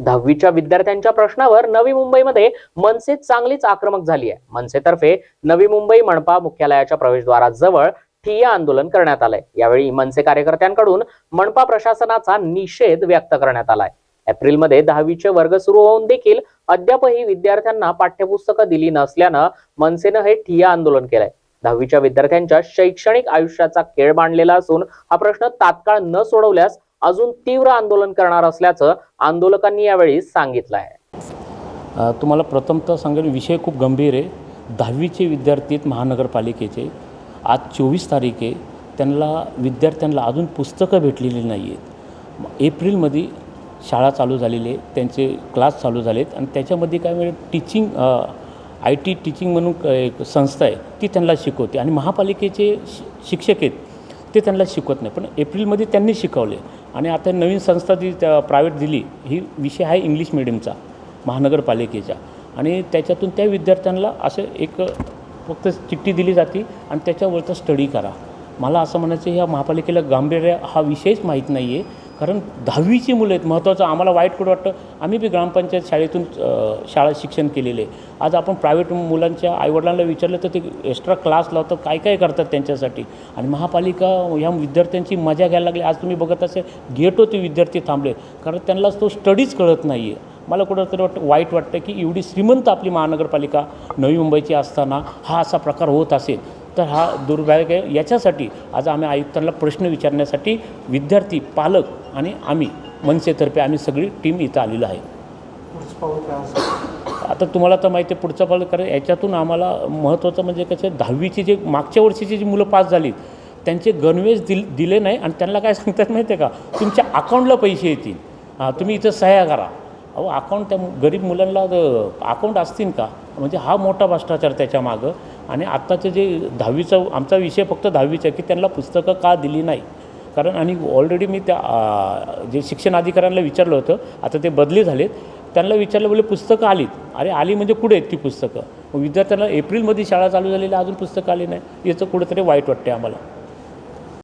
दहावीच्या विद्यार्थ्यांच्या प्रश्नावर नवी मुंबईमध्ये मनसे चांगलीच आक्रमक झाली आहे. मनसेतर्फे नवी मुंबई मनपा मुख्यालयाच्या प्रवेशद्वाराजवळ ठिय्या आंदोलन करण्यात आलंय. यावेळी मनसे कार्यकर्त्यांकडून मनपा प्रशासनाचा निषेध व्यक्त करण्यात आलाय. एप्रिलमध्ये दहावीचे वर्ग सुरू होऊन देखील अद्यापही विद्यार्थ्यांना पाठ्यपुस्तकं दिली नसल्यानं मनसेनं हे ठिय्या आंदोलन केलंय. दहावीच्या विद्यार्थ्यांच्या शैक्षणिक आयुष्याचा खेळ मांडलेला असून हा प्रश्न तात्काळ न सोडवल्यास अजून तीव्र आंदोलन करणार असल्याचं आंदोलकांनी यावेळी सांगितलं आहे. तुम्हाला प्रथमतः सांगेल विषय खूप गंभीर आहे. दहावीचे विद्यार्थी आहेत महानगरपालिकेचे. आज चोवीस तारीख आहे. त्यांना विद्यार्थ्यांना अजून पुस्तकं भेटलेली नाही आहेत. एप्रिलमध्ये शाळा चालू झालेली आहे. त्यांचे क्लास चालू झालेत. आणि त्याच्यामध्ये काय म्हणजे टीचिंग आय टी टीचिंग म्हणून क- एक संस्था आहे ती त्यांना शिकवते. आणि महापालिकेचे शि- शिक्षक आहेत ते त्यांना शिकवत नाही. पण एप्रिलमध्ये त्यांनी शिकवले आणि आता नवीन संस्था जी त्या प्रायव्हेट दिली ही विषय आहे इंग्लिश मिडियमचा महानगरपालिकेच्या आणि त्याच्यातून त्या विद्यार्थ्यांना असं एक फक्त चिठ्ठी दिली जाते आणि त्याच्यावरचा स्टडी करा. मला असं म्हणायचं ह्या महापालिकेला गांभीर्य हा विषयच माहीत नाही आहे कारण दहावीची मुलं आहेत महत्त्वाचं आम्हाला वाईट कुठं वाटतं? आम्ही बी ग्रामपंचायत शाळेतून शाळा शिक्षण केलेले आहे. आज आपण प्रायव्हेट मुलांच्या आईवडिलांना विचारलं तर ते एक्स्ट्रा क्लास लावतात काय काय करतात त्यांच्यासाठी? आणि महापालिका ह्या विद्यार्थ्यांची मजा घ्यायला लागली. आज तुम्ही बघत असे गेटो ते विद्यार्थी थांबले. कारण त्यांना तो स्टडीच कळत नाही आहे मला कुठंतरी वाटतं वाईट वाटतं की एवढी श्रीमंत आपली महानगरपालिका नवी मुंबईची असताना हा असा प्रकार होत असेल. तर हा दुर्भाग्य आहे. याच्यासाठी आज आम्ही आयुक्तांना प्रश्न विचारण्यासाठी विद्यार्थी पालक आणि आम्ही मनसेतर्फे आम्ही सगळी टीम इथं आलेलो आहे. आता तुम्हाला तर माहिती आहे पुढचं पाल कारण याच्यातून आम्हाला महत्त्वाचं म्हणजे कसं दहावीची जे मागच्या वर्षीची जी मुलं पास झालीत त्यांचे गणवेश दिल दिले नाही आणि त्यांना काय सांगतात माहिती आहे का? तुमच्या अकाउंटला पैसे येतील. हां तुम्ही इथं सह्या करा. अहो अकाउंट त्या गरीब मुलांना अकाउंट असतील का? म्हणजे हा मोठा भ्रष्टाचार त्याच्या मागं. आणि आत्ताचं जे दहावीचा आमचा विषय फक्त दहावीचा आहे की त्यांना पुस्तकं का दिली नाही? कारण आणि ऑलरेडी मी त्या जे शिक्षण अधिकाऱ्यांना विचारलं होतं आता ते बदली झालेत. त्यांना विचारलं बोले पुस्तकं आलीत. अरे आली म्हणजे कुठे आहेत ती पुस्तकं? मग विद्यार्थ्यांना एप्रिलमध्ये शाळा चालू झालेली अजून पुस्तकं आली नाही. याचं कुठेतरी वाईट वाटते आम्हाला.